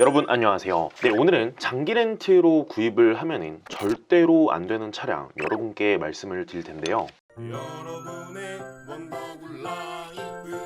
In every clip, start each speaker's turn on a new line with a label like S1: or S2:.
S1: 여러분 안녕하세요. 네, 오늘은 장기 렌트로 구입을 하면은 절대로 안 되는 차량 여러분께 말씀을 드릴 텐데요.
S2: 여러분의 원더블 라이프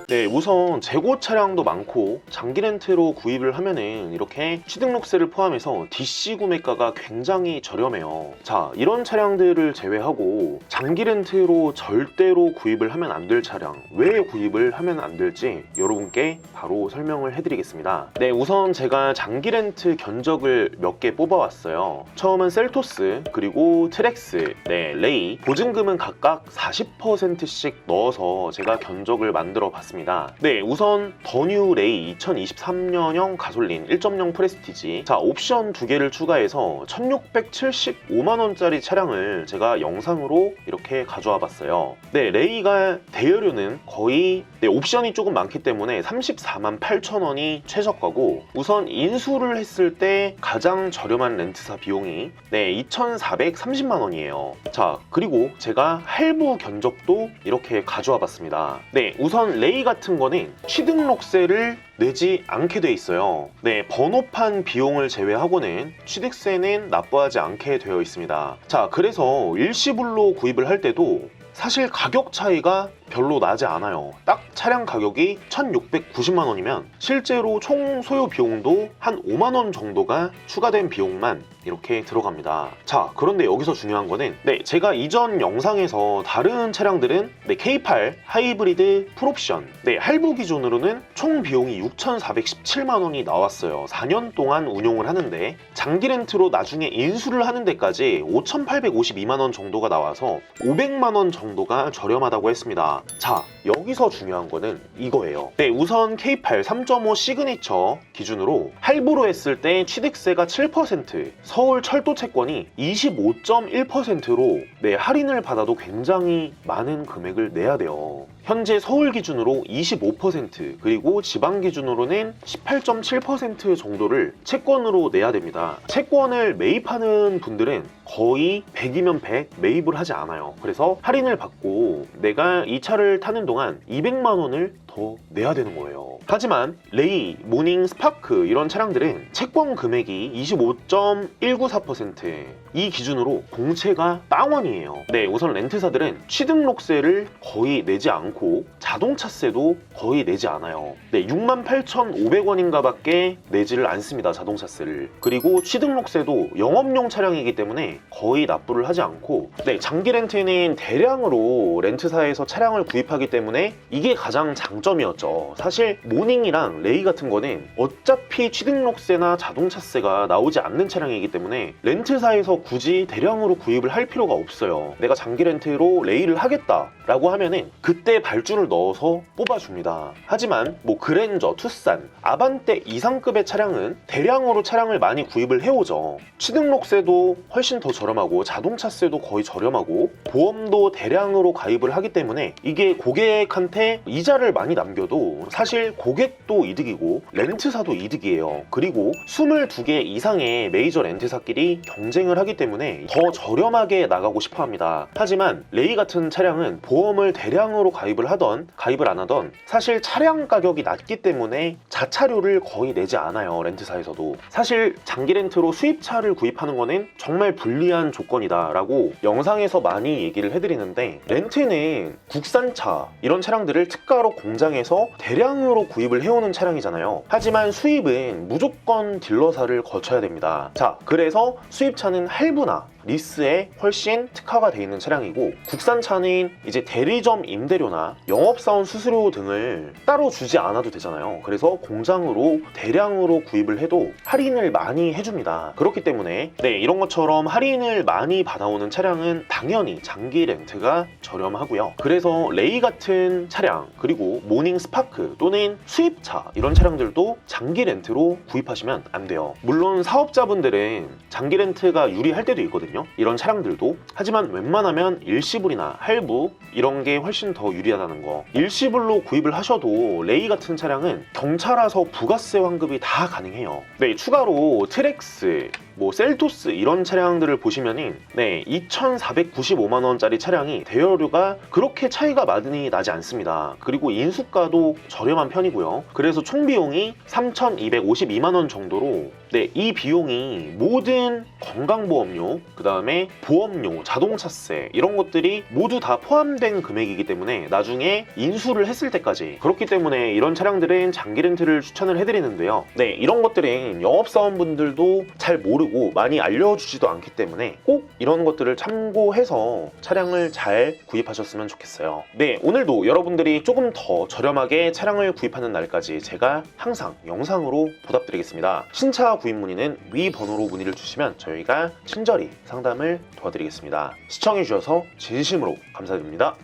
S1: 네, 우선 재고 차량도 많고 장기 렌트로 구입을 하면은 이렇게 취등록세를 포함해서 DC 구매가가 굉장히 저렴해요. 자, 이런 차량들을 제외하고 장기 렌트로 절대로 구입을 하면 안 될 차량, 왜 구입을 하면 안 될지 여러분께 바로 설명을 해드리겠습니다. 네, 우선 제가 장기 렌트 견적을 몇 개 뽑아왔어요. 처음은 셀토스, 그리고 트렉스, 네, 레이, 보증금은 각각 40%씩 넣어서 제가 견적을 만들어 봤습니다. 네, 우선 더뉴 레이 2023년형 가솔린 1.0 프레스티지. 자, 옵션 두 개를 추가해서 1675만 원짜리 차량을 제가 영상으로 이렇게 가져와 봤어요. 네, 레이가 대여료는 거의 네, 옵션이 조금 많기 때문에 34만 8천 원이 최저가고 우선 인수를 했을 때 가장 저렴한 렌트사 비용이 네, 2,430만 원이에요. 자, 그리고 제가 할부 견적도 이렇게 가져와 봤습니다. 네, 우선 레이 같은 거는 취등록세를 내지 않게 돼 있어요. 네, 번호판 비용을 제외하고는 취득세는 납부하지 않게 되어 있습니다. 자, 그래서 일시불로 구입을 할 때도 사실 가격 차이가 별로 나지 않아요. 딱 차량 가격이 1,690만 원이면 실제로 총 소요 비용도 한 5만 원 정도가 추가된 비용만 이렇게 들어갑니다. 자, 그런데 여기서 중요한 거는 네, 제가 이전 영상에서 다른 차량들은 네, K8 하이브리드 풀옵션 네, 할부 기준으로는 총 비용이 6,417만 원이 나왔어요. 4년 동안 운용을 하는데 장기 렌트로 나중에 인수를 하는 데까지 5,852만 원 정도가 나와서 500만 원 정도가 저렴하다고 했습니다. 자, 여기서 중요한 거는 이거예요. 네, 우선 K8 3.5 시그니처 기준으로 할부로 했을 때 취득세가 7%, 서울 철도 채권이 25.1%로 네, 할인을 받아도 굉장히 많은 금액을 내야 돼요. 현재 서울 기준으로 25% 그리고 지방 기준으로는 18.7% 정도를 채권으로 내야 됩니다. 채권을 매입하는 분들은 거의 100이면 100 매입을 하지 않아요. 그래서 할인을 받고 내가 이 차를 타는 동안 200만 원을 더 내야 되는 거예요. 하지만 레이, 모닝, 스파크 이런 차량들은 채권 금액이 25.194%이 기준으로 공채가 빵원이에요. 네, 우선 렌트사들은 취등록세를 거의 내지 않고 자동차세도 거의 내지 않아요. 네, 68,500원인가 밖에 내지를 않습니다. 자동차세를. 그리고 취등록세도 영업용 차량이기 때문에 거의 납부를 하지 않고 네, 장기 렌트는 대량으로 렌트사에서 차량을 구입하기 때문에 이게 가장 장점이었죠. 사실 모닝이랑 레이 같은 거는 어차피 취등록세나 자동차세가 나오지 않는 차량이기 때문에 렌트사에서 굳이 대량으로 구입을 할 필요가 없어요. 내가 장기 렌트로 레이를 하겠다 라고 하면은 그때 발주를 넣어서 뽑아줍니다. 하지만 뭐 그랜저, 투싼, 아반떼 이상급의 차량은 대량으로 차량을 많이 구입을 해오죠. 취등록세도 훨씬 더 저렴하고 자동차세도 거의 저렴하고 보험도 대량으로 가입을 하기 때문에 이게 고객한테 이자를 많이 남겨도 사실 고객도 이득이고 렌트사도 이득이에요. 그리고 22개 이상의 메이저 렌트사끼리 경쟁을 하기 때문에 더 저렴하게 나가고 싶어 합니다. 하지만 레이 같은 차량은 보험을 대량으로 가입을 하던 가입을 안 하던 사실 차량 가격이 낮기 때문에 자차료를 거의 내지 않아요. 렌트사에서도. 사실 장기 렌트로 수입차를 구입하는 거는 정말 불리한 조건이다 라고 영상에서 많이 얘기를 해드리는데 렌트는 국산차 이런 차량들을 특가로 공장에서 대량으로 구입을 해오는 차량이잖아요. 하지만 수입은 무조건 딜러사를 거쳐야 됩니다. 자, 그래서 수입차는 할부나 리스에 훨씬 특화가 되어 있는 차량이고 국산차는 이제 대리점 임대료나 영업사원 수수료 등을 따로 주지 않아도 되잖아요. 그래서 공장으로 대량으로 구입을 해도 할인을 많이 해줍니다. 그렇기 때문에 네 이런 것처럼 할인을 많이 받아오는 차량은 당연히 장기 렌트가 저렴하고요. 그래서 레이 같은 차량 그리고 모닝 스파크 또는 수입차 이런 차량들도 장기 렌트로 구입하시면 안 돼요. 물론 사업자분들은 장기 렌트가 유리할 때도 있거든요. 이런 차량들도 하지만 웬만하면 일시불이나 할부 이런 게 훨씬 더 유리하다는 거. 일시불로 구입을 하셔도 레이 같은 차량은 경차라서 부가세 환급이 다 가능해요. 네, 추가로 트렉스 뭐 셀토스 이런 차량들을 보시면은 네 2,495만 원짜리 차량이 대여료가 그렇게 차이가 많이 나지 않습니다. 그리고 인수가도 저렴한 편이고요. 그래서 총 비용이 3,252만 원 정도로 네, 이 비용이 모든 건강보험료, 그 다음에 보험료, 자동차세 이런 것들이 모두 다 포함된 금액이기 때문에 나중에 인수를 했을 때까지 그렇기 때문에 이런 차량들은 장기 렌트를 추천을 해드리는데요. 네, 이런 것들은 영업사원분들도 잘 모르고 많이 알려주지도 않기 때문에 꼭 이런 것들을 참고해서 차량을 잘 구입하셨으면 좋겠어요. 네, 오늘도 여러분들이 조금 더 저렴하게 차량을 구입하는 날까지 제가 항상 영상으로 보답드리겠습니다. 신차 구입 문의는 위 번호로 문의를 주시면 저희가 친절히 상담을 도와드리겠습니다. 시청해주셔서 진심으로 감사드립니다.